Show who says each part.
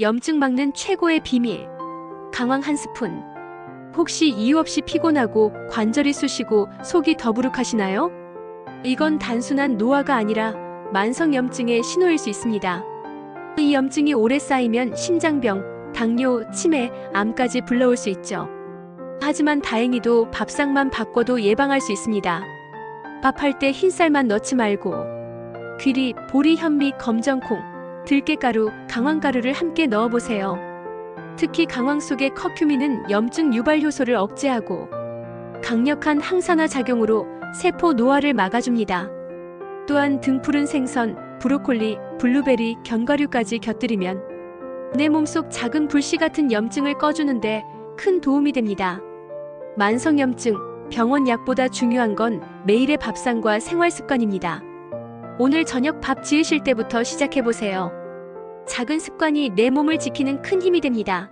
Speaker 1: 염증 막는 최고의 비밀. 강황 한 스푼. 혹시 이유 없이 피곤하고 관절이 쑤시고 속이 더부룩하시나요? 이건 단순한 노화가 아니라 만성 염증의 신호일 수 있습니다. 이 염증이 오래 쌓이면 심장병, 당뇨, 치매, 암까지 불러올 수 있죠. 하지만 다행히도 밥상만 바꿔도 예방할 수 있습니다. 밥할 때 흰쌀만 넣지 말고 귀리, 보리, 현미, 검정콩, 들깨가루, 강황가루를 함께 넣어보세요. 특히 강황 속의 커큐민은 염증 유발 효소를 억제하고 강력한 항산화 작용으로 세포 노화를 막아줍니다. 또한 등푸른 생선, 브로콜리, 블루베리, 견과류까지 곁들이면 내 몸속 작은 불씨 같은 염증을 꺼주는데 큰 도움이 됩니다. 만성염증, 병원 약보다 중요한 건 매일의 밥상과 생활 습관입니다. 오늘 저녁 밥 지으실 때부터 시작해보세요. 작은 습관이 내 몸을 지키는 큰 힘이 됩니다.